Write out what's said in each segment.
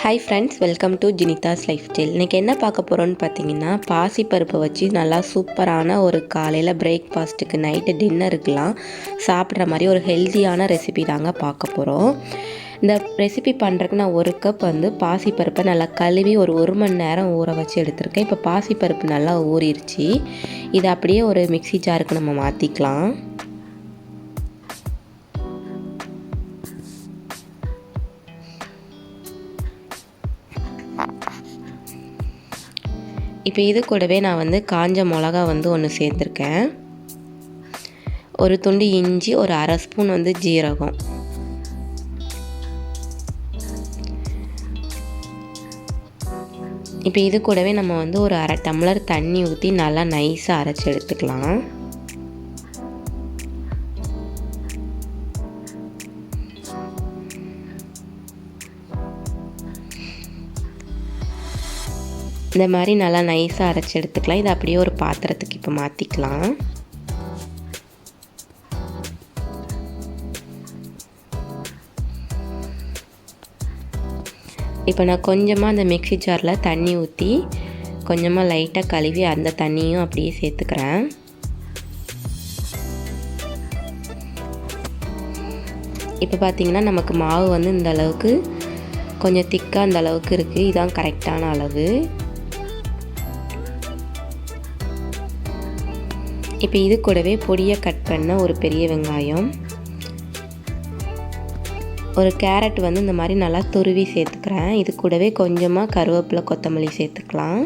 Hi friends welcome to Jinitha's life style இன்றைக்கி என்ன பார்க்க போகிறோன்னு பார்த்தீங்கன்னா பாசிப்பருப்பை வச்சு நல்லா சூப்பரான ஒரு காலையில் பிரேக்ஃபாஸ்ட்டுக்கு நைட்டு டின்னருக்கெலாம் சாப்பிட்ற மாதிரி ஒரு ஹெல்த்தியான ரெசிபி தாங்க பார்க்க போகிறோம் இந்த ரெசிபி பண்ணுறதுக்கு நான் ஒரு கப் வந்து பாசிப்பருப்பை நல்லா கழுவி ஒரு ஒரு மணி நேரம் ஊற வச்சு எடுத்திருக்கேன். இப்போ பாசிப்பருப்பு நல்லா ஊறிடுச்சு இதை அப்படியே ஒரு மிக்சி ஜாருக்கு நம்ம மாற்றிக்கலாம் இப்போ இது கூடவே நான் வந்து காஞ்ச மிளகா வந்து ஒன்று சேர்த்துருக்கேன். ஒரு துண்டு இஞ்சி ஒரு அரை ஸ்பூன் வந்து ஜீரகம். இப்போ இது கூடவே நம்ம வந்து ஒரு அரை டம்ளர் தண்ணி ஊற்றி நல்லா நைஸாக அரைச்சி எடுத்துக்கலாம். இந்த மாதிரி நல்லா நைஸாக அரைச்சி எடுத்துக்கலாம். இதை அப்படியே ஒரு பாத்திரத்துக்கு இப்போ மாற்றிக்கலாம் இப்போ நான் கொஞ்சமாக அந்த மிக்சி ஜாரில் தண்ணி ஊற்றி கொஞ்சமாக லைட்டாக கழுவி அந்த தண்ணியும் அப்படியே சேர்த்துக்கிறேன். இப்போ பார்த்திங்கன்னா நமக்கு மாவு வந்து இந்த அளவுக்கு கொஞ்சம் திக்காக அந்த அளவுக்கு இருக்குது இதுதான் கரெக்டான அளவு. இப்போ இது கூடவே பொடியை கட் பண்ண ஒரு பெரிய வெங்காயம். ஒரு கேரட் வந்து இந்த மாதிரி நல்லா துருவி சேர்த்துக்கிறேன். இது கூடவே கொஞ்சமாக கருவேப்பிலை கொத்தமல்லி சேர்த்துக்கலாம்.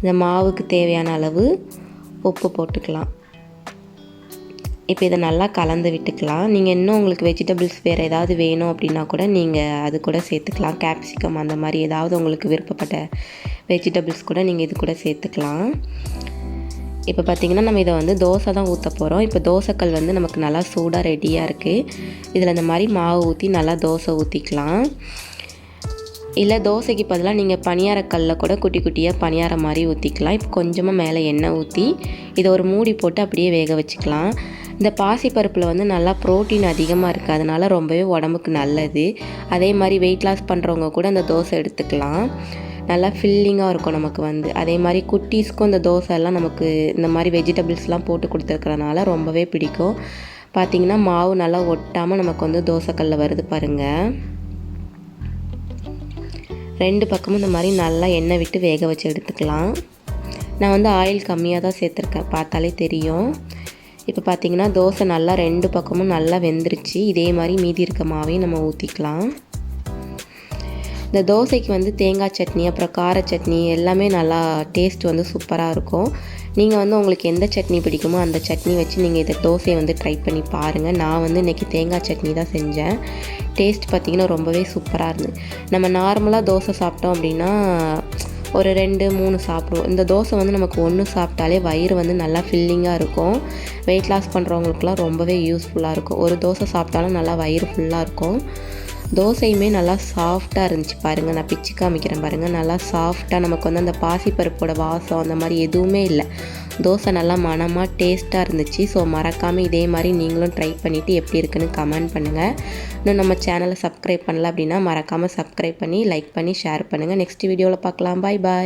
இந்த மாவுக்கு தேவையான அளவு உப்பு போட்டுக்கலாம். இப்போ இதை நல்லா கலந்து விட்டுக்கலாம். நீங்கள் இன்னும் உங்களுக்கு வெஜிடபிள்ஸ் வேறு ஏதாவது வேணும் அப்படின்னா கூட நீங்கள் அது கூட சேர்த்துக்கலாம். கேப்சிகம் அந்த மாதிரி ஏதாவது உங்களுக்கு விருப்பப்பட்ட வெஜிடபிள்ஸ் கூட நீங்கள் இது கூட சேர்த்துக்கலாம். இப்போ பார்த்திங்கன்னா நம்ம இதை வந்து தோசை தான் ஊற்ற போகிறோம். இப்போ தோசைக்கல் வந்து நமக்கு நல்லா சூடாக ரெடியாக இருக்குது இதில் இந்த மாதிரி மாவு ஊற்றி நல்லா தோசை ஊற்றிக்கலாம் இல்லை தோசைக்கு பதிலாக நீங்கள் பணியாரக்கல்ல கூட குட்டி குட்டியாக பணியாரம் மாதிரி ஊற்றிக்கலாம் இப்போ கொஞ்சமாக மேலே எண்ணெய் ஊற்றி இதை ஒரு மூடி போட்டு அப்படியே வேக வச்சுக்கலாம். இந்த பாசிப்பருப்பில் வந்து நல்லா ப்ரோட்டீன் அதிகமாக இருக்குது அதனால் ரொம்பவே உடம்புக்கு நல்லது. அதே மாதிரி வெயிட் லாஸ் பண்ணுறவங்க கூட அந்த தோசை எடுத்துக்கலாம். நல்லா ஃபில்லிங்காக இருக்கும் நமக்கு வந்து. அதே மாதிரி குட்டீஸ்க்கும் இந்த தோசை எல்லாம் நமக்கு இந்த மாதிரி வெஜிடபிள்ஸ்லாம் போட்டு கொடுத்துருக்கறனால ரொம்பவே பிடிக்கும். பார்த்திங்கன்னா மாவு நல்லா ஒட்டாமல் நமக்கு வந்து தோசைக்கல்ல வருது பாருங்கள் ரெண்டு பக்கமும் இந்த மாதிரி நல்லா எண்ணெய் விட்டு வேக வச்சு எடுத்துக்கலாம். நான் வந்து ஆயில் கம்மியாக தான் சேர்த்துருக்கேன். பார்த்தாலே தெரியும். இப்போ பார்த்திங்கன்னா தோசை நல்லா ரெண்டு பக்கமும் நல்லா வெந்துருச்சு. இதே மாதிரி மீதி இருக்க மாவையும் நம்ம ஊற்றிக்கலாம் இந்த தோசைக்கு வந்து தேங்காய் சட்னி அப்புறம் கார சட்னி எல்லாமே நல்லா டேஸ்ட் வந்து சூப்பராக இருக்கும். நீங்கள் வந்து உங்களுக்கு எந்த சட்னி பிடிக்குமோ அந்த சட்னி வச்சு நீங்கள் இதை தோசையை வந்து ட்ரை பண்ணி பாருங்கள் நான் வந்து இன்றைக்கி தேங்காய் சட்னி தான் செஞ்சேன். டேஸ்ட் பார்த்திங்கன்னா ரொம்பவே சூப்பராக இருந்தது. நம்ம நார்மலாக தோசை சாப்பிட்டோம் அப்படின்னா ஒரு ரெண்டு மூணு சாப்பிடுவோம். இந்த தோசை வந்து நமக்கு ஒன்று சாப்பிட்டாலே வயிறு வந்து நல்லா ஃபில்லிங்காக இருக்கும். வெயிட் லாஸ் பண்ணுறவங்களுக்குலாம் ரொம்பவே யூஸ்ஃபுல்லாக இருக்கும். ஒரு தோசை சாப்பிட்டாலும் நல்லா வயிறு ஃபுல்லாக இருக்கும். தோசையுமே நல்லா சாஃப்டாக இருந்துச்சு பாருங்கள் நான் பிச்சு காமிக்கிறேன் பாருங்கள் நல்லா சாஃப்டாக நமக்கு வந்து அந்த பாசிப்பருப்போட வாசம் அந்த மாதிரி எதுவுமே இல்லை. தோசை நல்லா மனமாக டேஸ்ட்டாக இருந்துச்சு. ஸோ மறக்காமல் இதே மாதிரி நீங்களும் ட்ரை பண்ணிவிட்டு எப்படி இருக்குன்னு கமெண்ட் பண்ணுங்கள் இன்னும் நம்ம சேனலை சப்ஸ்கிரைப் பண்ணல அப்படின்னா மறக்காமல் சப்ஸ்கிரைப் பண்ணி லைக் பண்ணி ஷேர் பண்ணுங்கள் நெக்ஸ்ட் வீடியோவில் பார்க்கலாம். பாய் பாய்